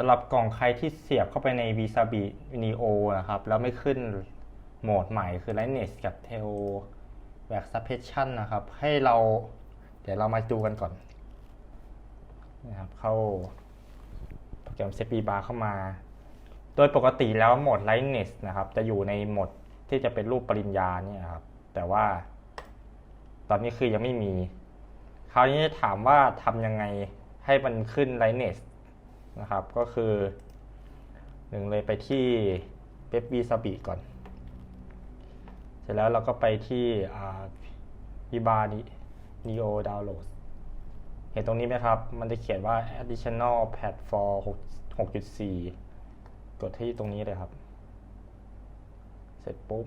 สำหรับกล่องใครที่เสียบเข้าไปใน v i s a b i Neo นะครับ แล้วไม่ขึ้นโหมดใหม่คือ Lightness กับ Tail Back Suppression นะครับ ให้เรา เดี๋ยวเรามาดูกันก่อนนะครับเข้าโปรแกรม Set V Bar เข้ามา โดยปกติแล้วโหมด Lightness นะครับ จะอยู่ในโหมดที่จะเป็นรูปปริญญาเนี่ยครับ แต่ว่า ตอนนี้คือยังไม่มี คราวนี้ถามว่าทำยังไงให้มันขึ้น Lightness นะครับ ก็คือหนึ่งเลยไปที่เ e b บีซาบิก่อน เสร็จแล้วเราก็ไปที่วีบาร์นีโอดาวน์โหลดเห็นตรงนี้ไหมครับ มันจะเขียนว่า additional platform 6.4 กดที่ตรงนี้เลยครับ เสร็จปุ๊บ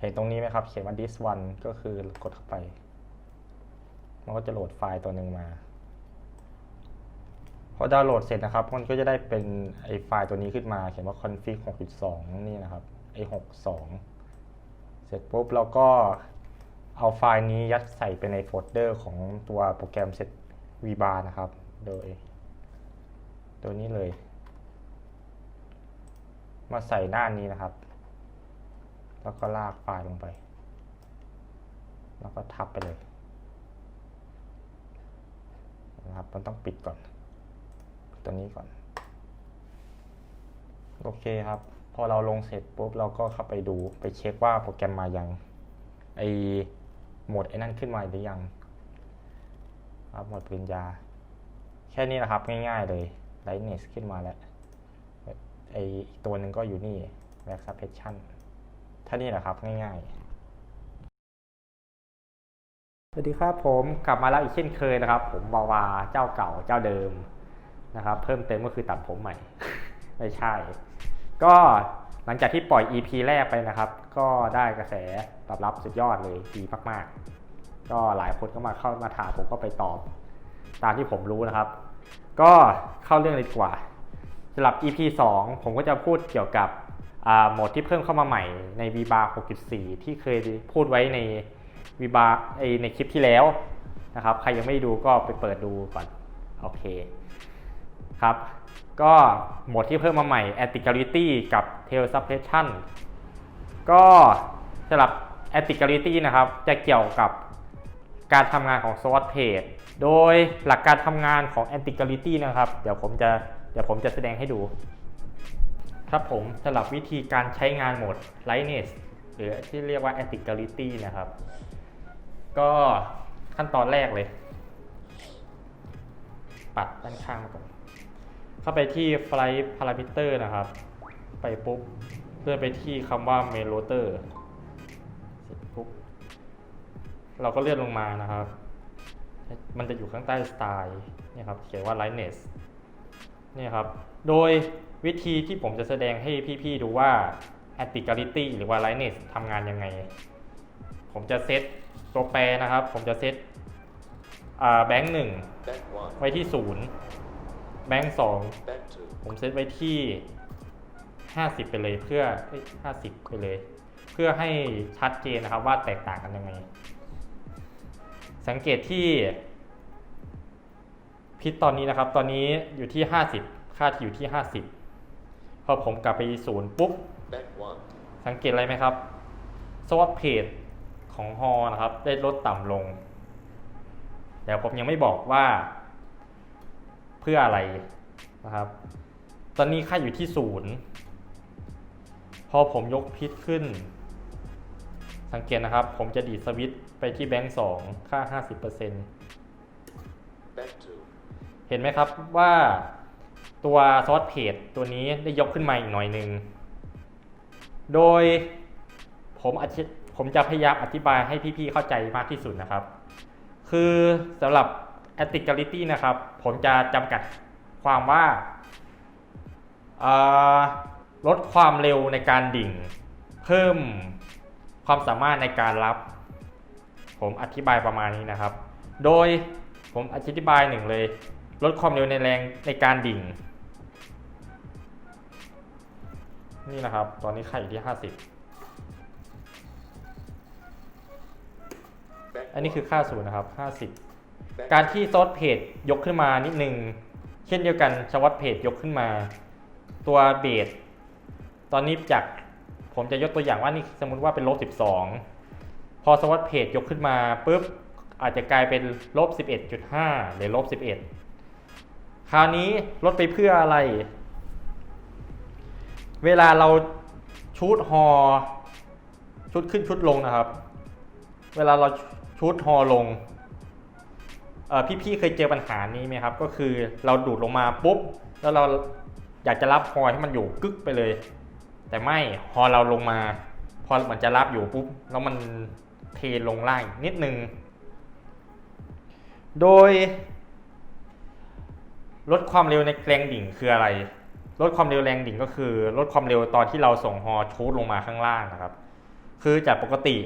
เห็นตรงนี้ไหมครับ เขียนว่า this one ก็คือกดเข้าไป มันก็จะโหลดไฟล์ตัวหนึ่งมา พอดาวน์โหลดเสร็จนะครับ มันก็จะได้เป็นไอไฟล์ตัวนี้ขึ้นมา เขียนว่า config 6.2 นี่นะครับไอ62 เสร็จปุ๊บเราก็เอาไฟล์นี้ยัดใส่ไปในโฟลเดอร์ของตัวโปรแกรม set vbar นะครับ โดย ตัวนี้เลย มาใส่หน้านี้นะครับ แล้วก็ลากไฟล์ลงไป แล้วก็ทับไปเลยนะครับ มันต้องปิดก่อน ตัวนี้ก่อน โอเคครับ พอเราลงเสร็จปุ๊บเราก็เข้าไปดูไปเช็คว่าโปรแกรมมายังไอโหมดไอ้นั่นขึ้นมาหรือยังครับโหมดปริญญา แค่นี้นะครับ ง่ายๆเลย Lightness ขึ้นมาแล้วไออีกตัวหนึ่งก็อยู่นี่ Back Suppression ท่านี้แหละครับง่ายๆสวัสดีครับผมกลับมาแล้วอีกเช่นเคยนะครับ ผมวาวาเจ้าเก่าเจ้าเดิม นะครับ เพิ่มเติมก็คือตัดผมใหม่ ไม่ใช่ ก็หลังจากที่ปล่อย EP แรกไปนะครับ ก็ได้กระแสตอบรับสุดยอดเลยดีมากๆ ก็หลายคนก็มาเข้ามาถามผมก็ไปตอบ ตามที่ผมรู้นะครับ ก็เข้าเรื่องเลยดีกว่าสำหรับ EP 2 ผมก็จะพูดเกี่ยวกับโหมดที่เพิ่มเข้ามาใหม่ใน VBAR 6.4 ที่เคยพูดไว้ใน VBAR ในคลิปที่แล้วนะครับ ใครยังไม่ดูก็ไปเปิดดูก่อน โอเค ครับ ก็โหมดที่เพิ่มมาใหม่ Anti-Gravity กับ Tail Suppression ก็สำหรับ Anti-Gravity นะครับ จะเกี่ยวกับการทำงานของ Source Page โดยหลักการทำงานของ Anti-Gravity นะครับ เดี๋ยวผมจะเดี๋ยวผมจะแสดงให้ดู ครับผมสำหรับวิธีการใช้งานโหมด Lightness หรือที่เรียกว่า Anti-Gravity นะครับ ก็ขั้นตอนแรกเลย ปัดด้านข้างมาก่อน เข้าไปที่ Flight Parameter นะครับ ไปปุ๊บเลื่อนไปที่คำว่า Main Rotor เสร็จปุ๊บเราก็เลื่อนลงมานะครับ มันจะอยู่ข้างใต้สไตล์เนี่ยครับ เขียนว่า Lightness เนี่ยครับ โดยวิธีที่ผมจะแสดงให้พี่ๆดูว่า Anti-Gravity หรือว่า Lightness ทำงานยังไง ผมจะเซตตัวแปรนะครับ ผมจะเซตแบงค์หนึ่ง Bank 1, ไว้ที่ศูนย์ แบงค์สอง Bank ผมเซตไว้ที่ห้าสิบไปเลยเพื่อห้าสิบไปเลย เพื่อให้ชัดเจนนะครับว่าแตกต่างกันยังไง สังเกตที่ พิษตอนนี้นะครับ ตอนนี้อยู่ที่ห้าสิบค่าที่อยู่ที่ห้าสิบพอผมกลับไปศูนย์ปุ๊บ 2, Bank 1, สังเกตอะไรไหมครับสวอตเพจของฮอนะครับ ได้ลดต่ำลง แต่ผมยังไม่บอกว่า เพื่ออะไรนะครับ ตอนนี้ค่าอยู่ที่ศูนย์พอผมยกพิษขึ้น สังเกตนะครับ ผมจะดีดสวิตไปที่แบงก์สองค่า 50%เห็นไหมครับว่าตัวซอสเพจตัวนี้ได้ยกขึ้นมาอีกหน่อยหนึ่ง โดยผมอธิผมจะพยายามอธิบายให้พี่ๆเข้าใจมากที่สุดนะครับ คือสำหรับ a t t i c a l i t y นะครับ ผมจะจำกัดความว่าเอ่อลดความเร็วในการดิ่ง เพิ่มความสามารถในการรับ ผมอธิบายประมาณนี้นะครับ โดยผมอธิบายหนึ่งเลย ลดความเร็วในแรงในการดิ่ง นี่นะครับ ตอนนี้ค่าอยู่ที่ 50 อันนี้คือค่าศูนย์นะครับ 50 การที่ซอสเพจยกขึ้นมานิดนึง เช่นเดียวกันสวัสดเพจยกขึ้นมา ตัวเบสตอนนี้จากผมจะยกตัวอย่างว่านี่สมมติว่าเป็นลบ 12 พอสวัสดเพจยกขึ้นมาปุ๊บอาจจะกลายเป็นลบ 11.5 หรือลบ 11 คราวนี้ลดไปเพื่ออะไร เวลาเราชูดฮอชุดขึ้นชุดลงนะครับ เวลาเราชูดฮอลง พี่ๆเคยเจอปัญหานี้ไหมครับ ก็คือเราดูดลงมาปุ๊บ แล้วเราอยากจะรับฮอให้มันอยู่กึกไปเลย แต่ไม่ฮอเราลงมา พอมันจะรับอยู่ปุ๊บ แล้วมันเทลงล่างนิดนึง โดย ลดความเร็วในแรงดิ่งคืออะไร ลดความเร็วแรงดิ่งก็คือ ลดความเร็วตอนที่เราส่งฮอชูดลงมาข้างล่างนะครับ คือจากปกติ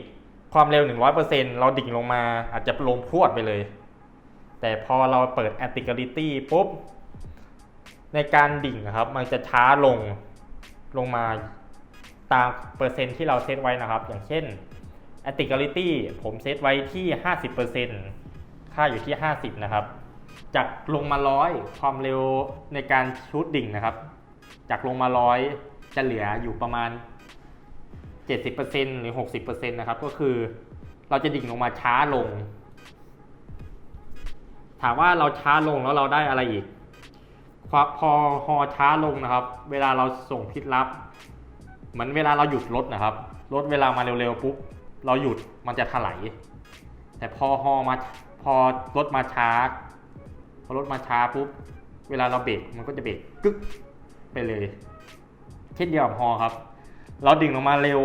ความเร็ว 100%เราดิ่งลงมาอาจจะลงพรวดไปเลย แต่พอเราเปิด a t t i c a l i t y ปุ๊บ ในการดิ่งนะครับ มันจะช้าลงลงมาตามเปอร์เซ็นต์ที่เราเซตไว้นะครับ อย่างเช่น a t t i c a l i t y ผมเซตไว้ที่ 50%ค่าอยู่ที่ 50 นะครับ จากลงมาร้อยความเร็วในการชูดดิ่งนะครับ จากลงมาร้อยจะเหลืออยู่ประมาณ 70%หรือ 60%นะครับ ก็คือเราจะดิ่งลงมาช้าลง ถามว่าเราช้าลงแล้วเราได้อะไรอีกพอฮอช้าลงนะครับ เวลาเราส่งพิษลับ เหมือนเวลาเราหยุดรถนะครับ รถเวลามาเร็วๆปุ๊บ เราหยุดมันจะถลายแต่พอฮอมาพอรถมาช้า พอรถมาช้าปุ๊บ เวลาเราเบรกมันก็จะเบรกกึกไปเลย เช่นเดียวกับฮอครับ เราดิ่งลงมาเร็ว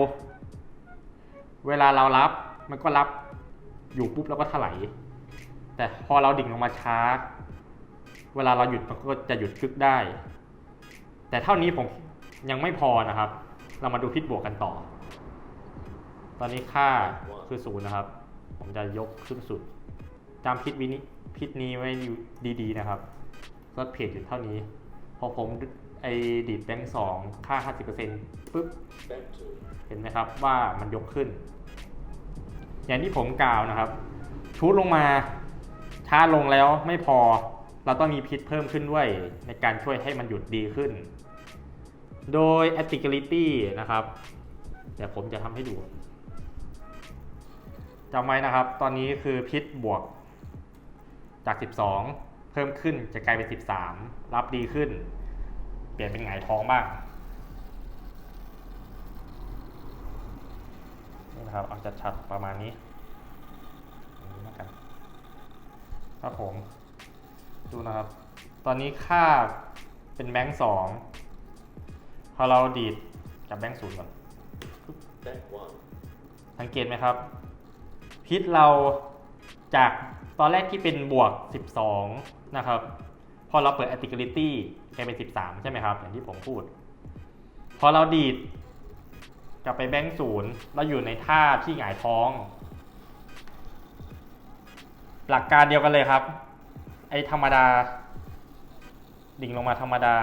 เวลาเรารับมันก็รับอยู่ปุ๊บแล้วก็ถลาย แต่พอเราดิ่งลงมาช้า เวลาเราหยุดมันก็จะหยุดกึกได้ แต่เท่านี้ผมยังไม่พอนะครับ เรามาดูพิษบวกกันต่อ ตอนนี้ค่าคือศูนย์นะครับ ผมจะยกขึ้นสุดจำพิษวินิพิษนี้ไว้อยู่ดีๆนะครับก็เพจอยู่เท่านี้ พอผมไอดีดแบงค์สองค่า 50%ปุ๊บ เห็นไหมครับว่ามันยกขึ้น อย่างที่ผมกล่าวนะครับ ชูดลงมา ช้าลงแล้วไม่พอเราต้องมีพิษเพิ่มขึ้นด้วย ในการช่วยให้มันหยุดดีขึ้น โดย a t t i c a l i t y นะครับ เดี๋ยวผมจะทำให้ดูจำไว้นะครับ ตอนนี้คือพิษบวกจาก 12 เพิ่มขึ้นจะกลายเป็น 13 รับดีขึ้น เปลี่ยนเป็นหงายท้องบ้างนี่นะครับเอาชัดประมาณนี้อย่างนี้แล้วกัน ครับผม ดูนะครับ ตอนนี้ค่าเป็นแบงค์สองพอเราดีดกับแบงค์ศูนย์ก่อนสังเกตไหมครับ พิษเราจากตอนแรกที่เป็นบวก 12 นะครับ พอเราเปิด a t t i c a l i t y กลายเป็น 13 ใช่ไหมครับ อย่างที่ผมพูด พอเราดีดกลับไปแบงค์ศูนย์เราอยู่ในท่าที่หงายท้อง หลักการเดียวกันเลยครับ ไอ้ธรรมดา ดิ่งลงมาธรรมดา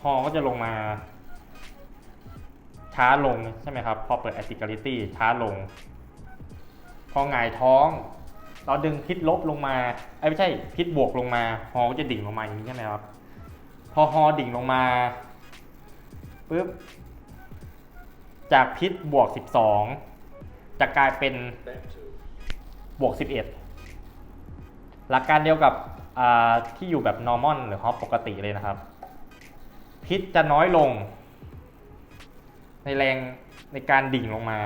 ฮอก็จะลงมา ช้าลงใช่ไหมครับ พอเปิด a t t i c a l i t y ช้าลง พอหงายท้อง เราดึงพิษลบลงมาไอ้ไม่ใช่พิษบวกลงมา ฮอก็จะดิ่งลงมาอย่างนี้ใช่ไหมครับ พอฮอดิ่งลงมาปุ๊บจากพิษบวก 12 จะกลายเป็นบวก 11 หลักการเดียวกับที่อยู่แบบ normal หรือ hop ปกติเลยนะครับ พิษจะน้อยลง ในแรงในการดิ่งลงมา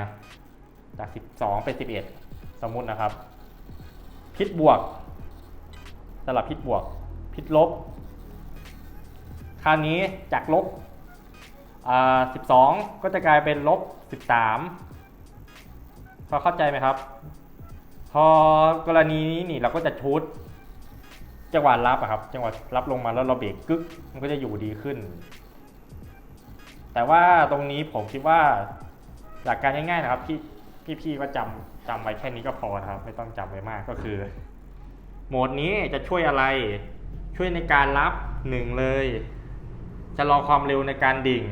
จาก 12 เป็น 11 สมมุตินะครับ พิษบวกสลับพิษบวก พิษลบ คราวนี้จากลบ12 ก็จะกลายเป็นลบ 13พอเข้าใจไหมครับ พอกรณีนี้นี่เราก็จะชูดจังหวะรับอะครับ จังหวะรับลงมาแล้วเราเบรกกึกมันก็จะอยู่ดีขึ้น แต่ว่าตรงนี้ผมคิดว่าหลักการง่ายๆนะครับพี่พี่ๆก็จำจำไว้แค่นี้ก็พอนะครับ ไม่ต้องจำไว้มากก็คือ โหมดนี้จะช่วยอะไร ช่วยในการรับหนึ่งเลยจะรอความเร็วในการดิ่ง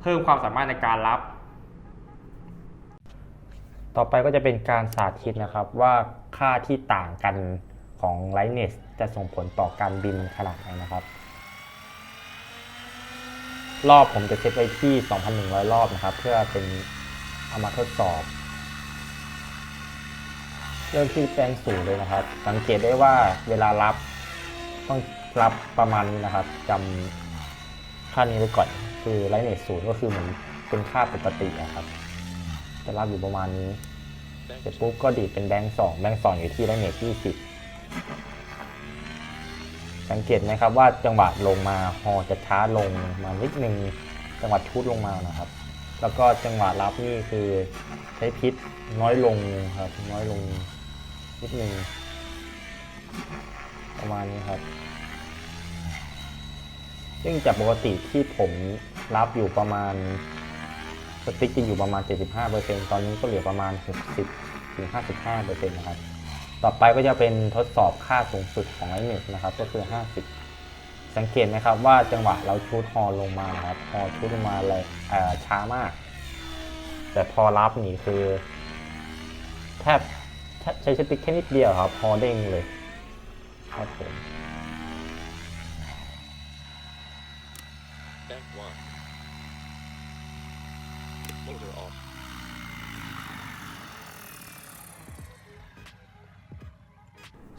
เพิ่มความสามารถในการรับ ต่อไปก็จะเป็นการสาธิตนะครับว่าค่าที่ต่างกันของ Lightness จะส่งผลต่อการบินขนาดไหนนะครับ รอบผมจะเซตไว้ที่ 2,100 รอบนะครับ เพื่อเป็นเอามาทดสอบ เริ่มที่แปลงสูงเลยนะครับ สังเกตได้ว่าเวลารับต้องรับประมาณนี้นะครับจำค่านี้ไว้ก่อน คือไลเนสศูนย์ก็คือเหมือนเป็นค่าปกติอะครับ จะรับอยู่ประมาณนี้ เสร็จปุ๊บก็ดีดเป็นแบงค์สองแบงค์สองอยู่ที่ไลท์เนสยี่สิบสังเกตไหมครับว่าจังหวะลงมาฮอจะช้าลงมานิดนึงจังหวะชุดลงมานะครับ แล้วก็จังหวะรับนี่คือใช้พิษน้อยลงครับ น้อยลงนิดนึงประมาณนี้ครับ ซึ่งจากปกติที่ผมรับอยู่ประมาณ สติ๊กจะอยู่ประมาณ 75%ตอนนี้ก็เหลือประมาณ 60ถึง55%นะครับ ต่อไปก็จะเป็นทดสอบค่าสูงสุดของไอเน็ตนะครับก็คือ 50 สังเกตไหมครับว่าจังหวะเราชูดฮอลงมานะครับฮอชูดลงมาเลยเอ่อช้ามาก แต่พอรับนี่คือแทบใช้สติ๊กแค่นิดเดียวครับฮอเด้งเลยครับผม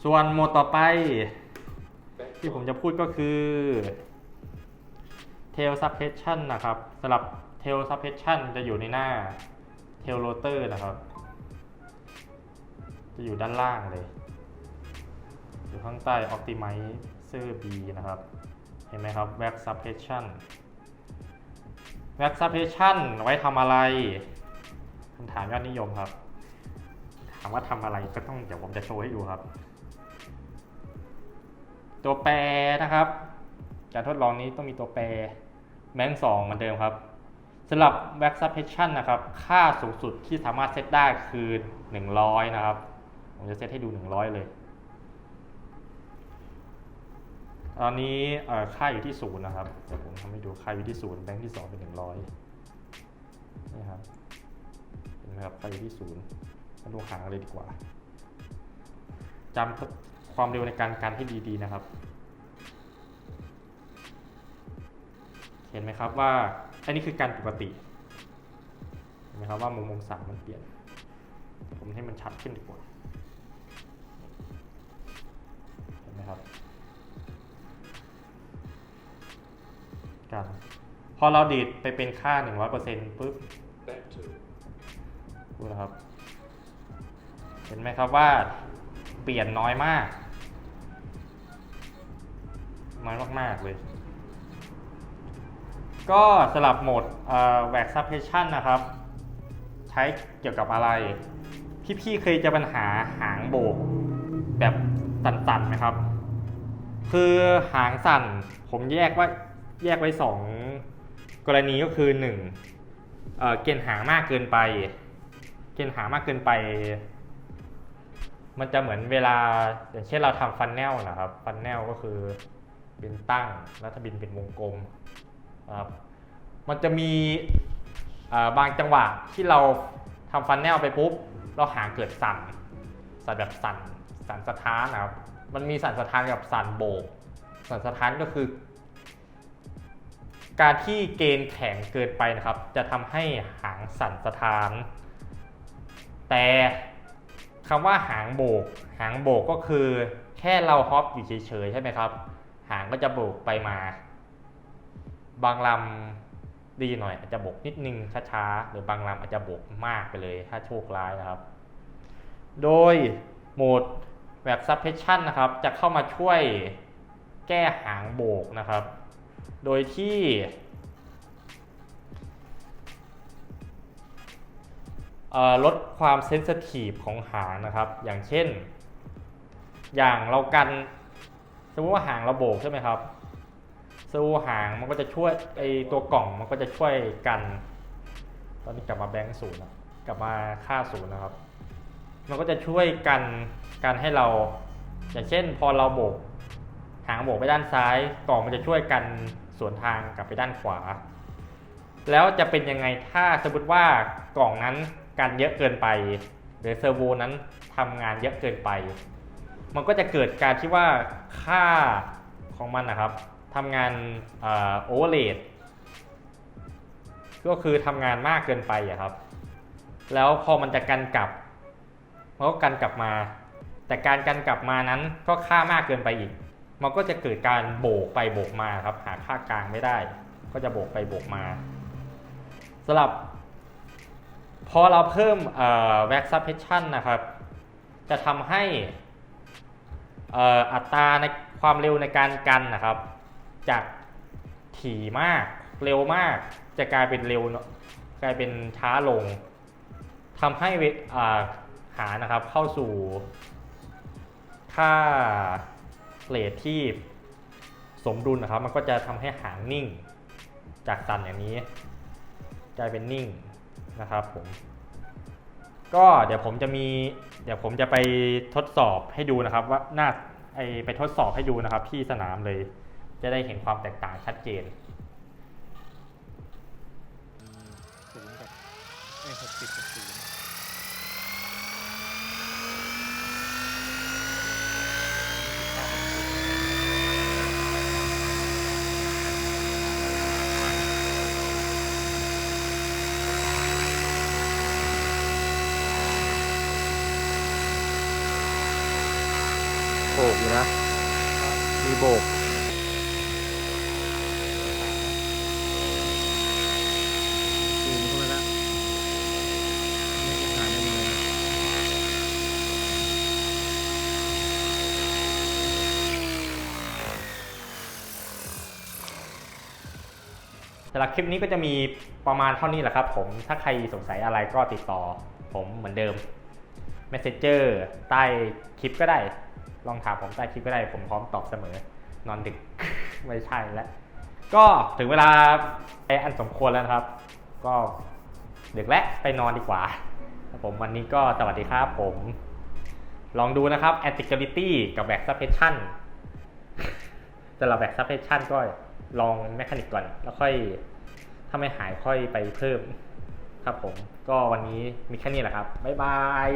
ส่วนโหมดต่อไป ที่ผมจะพูดก็คือ tail suppression นะครับสำหรับ tail suppression จะอยู่ในหน้า tail rotor นะครับ จะอยู่ด้านล่างเลย อยู่ข้างใต้ optimizer B นะครับ เห็นไหมครับ wax suppression wax suppression ไว้ทำอะไรคำถามยอดนิยมครับ ถามว่าทำอะไรก็ต้องเดี๋ยวผมจะโชว์ให้ดูครับ ตัวแปรนะครับ การทดลองนี้ต้องมีตัวแปรแมงสองเหมือนเดิมครับสำหรับ wax suppression นะครับ ค่าสูงสุดที่สามารถเซตได้คือ 100 นะครับ ผมจะเซตให้ดู 100 เลย ตอนนี้ค่าอยู่ที่ศูนย์นะครับเดี๋ยวผมทำให้ดูค่าอยู่ที่ศูนย์แบงค์ที่สองเป็น 100นี่ครับเห็นไหมครับค่าอยู่ที่ศูนย์มาดูหางเลยดีกว่าจำ ความเร็วในการการให้ดีๆนะครับ เห็นไหมครับว่าอันนี้คือการปกติ เห็นไหมครับว่ามุมองศามันเปลี่ยน ผมให้มันชัดขึ้นดีกว่า เห็นไหมครับกันพอเราดีดไปเป็นค่า 100%ปุ๊บดูนะครับ เห็นไหมครับว่าเปลี่ยนน้อยมาก น้อยมาก ๆ เลย ก็สลับโหมดแว็กซับเพชชั่นนะครับ ใช้เกี่ยวกับอะไร พี่ๆเคยเจะปัญหาหางโบก แบบสั่นๆไหมครับ คือหางสั่นผมแยกว่าแยกไว้สองกรณีก็คือหนึ่งเอ่อเกณฑ์หางมากเกินไป เกณฑ์หางมากเกินไป มันจะเหมือนเวลาอย่างเช่นเราทำฟันแนลนะครับ ฟันแนลก็คือ บินตั้งแล้วถ้าบินเป็นวงกลมครับมันจะมีบางจังหวะที่เราทำฟันแนลไปปุ๊บเราหางเกิดสั่นสั่นแบบสั่นสั่นสะท้านนะครับมันมีสั่นสะท้านกับสั่นโบก สั่นสะท้านก็คือ การที่เกณฑ์แข็งเกินไปนะครับ จะทำให้หางสั่นสะท้าน แต่คำว่าหางโบก หางโบกก็คือแค่เราฮอปอยู่เฉยๆใช่ไหมครับ หางก็จะโบกไปมา บางลำดีหน่อย อาจจะโบกนิดนึงช้าๆ หรือบางลำอาจจะโบกมากไปเลยถ้าโชคร้ายนะครับ โดยโหมดแบบ suppression นะครับ จะเข้ามาช่วยแก้หางโบกนะครับ โดยที่ลดความเซนสทีฟของหางนะครับ อย่างเช่น อย่างเรากัน สมมติว่าหางเราโบกใช่ไหมครับสู้หางมันก็จะช่วยไอตัวกล่องมันก็จะช่วยกัน ตอนนี้กลับมาแบงค์ศูนย์กลับมาค่าศูนย์นะครับ มันก็จะช่วยกันกันให้เรา อย่างเช่น พอเราโบก หางโบกไปด้านซ้าย กล่องมันจะช่วยกันสวนทางกลับไปด้านขวา แล้วจะเป็นยังไงถ้าสมมติว่ากล่องนั้นกันเยอะเกินไป หรือเซอร์โวนั้นทำงานเยอะเกินไป มันก็จะเกิดการที่ว่าค่าของมันนะครับทำงานโอเวอร์เลดก็คือทำงานมากเกินไปอะครับ แล้วพอมันจะกันกลับมันก็กันกลับมา แต่การกันกลับมานั้นก็ค่ามากเกินไปอีก มันก็จะเกิดการโบกไปโบกมาครับ หาค่ากลางไม่ได้ ก็จะโบกไปโบกมาสำหรับ พอเราเพิ่มเอ่อ wax suppression นะครับ จะทำให้ อัตราในความเร็วในการกันนะครับ จากถี่มากเร็วมากจะกลายเป็นเร็วกลายเป็นช้าลงทำให้หานะครับเข้าสู่ ค่าเรทที่สมดุลนะครับ มันก็จะทำให้หางนิ่ง จากสั่นอย่างนี้กลายเป็นนิ่งนะครับผมก็เดี๋ยวผมจะมี เดี๋ยวผมจะไปทดสอบให้ดูนะครับว่าหน้าไอไปทดสอบให้ดูนะครับ ที่สนามเลย จะได้เห็นความแตกต่างชัดเจนศูนย์กับไอ้หกสิบกับศูนย์ โบกอยู่นะ มีโบก ศูนย์เข้าไปแล้วไม่จะหาได้ไหม สำหรับคลิปนี้ก็จะมีประมาณเท่านี้แหละครับ ผมถ้าใครสงสัยอะไรก็ติดต่อ ผมเหมือนเดิม Messenger ใต้คลิปก็ได้ ลองถามผมใต้คลิปก็ได้ ผมพร้อมตอบเสมอ นอนดึก ไม่ใช่แล้วก็ถึงเวลาไออันสมควรแล้วนะครับ ก็ดึกแล้วไปนอนดีกว่าผมวันนี้ก็สวัสดีครับผม ลองดูนะครับ Anti-Gravity กับ Back Suppression สำหรับ Back Suppression ก็ ลองแมคานิกก่อน แล้วค่อยถ้าไม่หายค่อยไปเพิ่มครับผม ก็วันนี้มีแค่นี้แหละครับ บ๊ายบาย